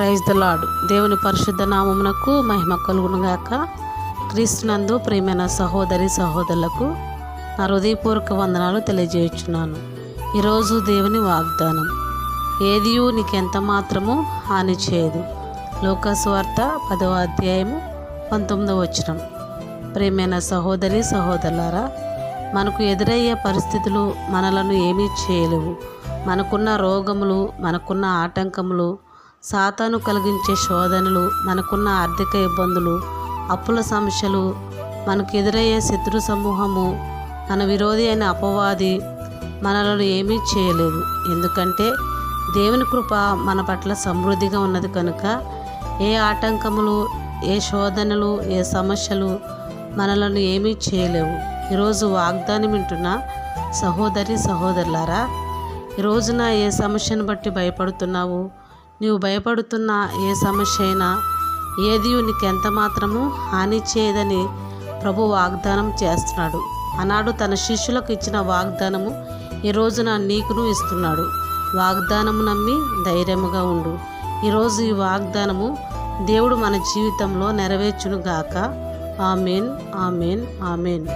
Praise the lord దేవుని పరిశుద్ధ నామమునకు మహిమ కలుగునుగాక. క్రీస్తునందు ప్రియమైన సహోదరి సహోదరులకు నా హృదయపూర్వక వందనాలు తెలియజేయుచున్నాను. ఈరోజు దేవుని వాగ్దానం. ఏదియు నీకెంత మాత్రము హాని చేయదు. లోకస్వార్త పదవ అధ్యాయము పంతొమ్మిదవ వచనం. ప్రియమైన సహోదరి సహోదరులారా మనకు ఎదురయ్యే పరిస్థితులు మనలను ఏమీ చేయలేవు. మనకున్న రోగములు మనకున్న ఆటంకములు సాతాను కలిగించే శోధనలు మనకున్న ఆర్థిక ఇబ్బందులు అప్పుల సమస్యలు మనకు ఎదురయ్యే శత్రు సమూహము మన విరోధి అయిన అపవాది మనలను ఏమీ చేయలేదు. ఎందుకంటే దేవుని కృప మన పట్ల సమృద్ధిగా ఉన్నది కనుక ఏ ఆటంకములు ఏ శోధనలు ఏ సమస్యలు మనలను ఏమీ చేయలేవు. ఈరోజు వాగ్దానం వింటున్న సహోదరి సహోదరులారా ఈ రోజున ఏ సమస్యను బట్టి భయపడుతున్నావు? నీవు భయపడుతున్న ఏ సమస్య అయినా ఏది నీకు ఎంత మాత్రము హాని చేయదని ప్రభు వాగ్దానం చేస్తున్నాడు. ఆనాడు తన శిష్యులకు ఇచ్చిన వాగ్దానము ఈ రోజున నీకును ఇస్తున్నాడు. వాగ్దానము నమ్మి ధైర్యముగా ఉండు. ఈరోజు ఈ వాగ్దానము దేవుడు మన జీవితంలో నెరవేర్చునుగాక. Amen amen amen.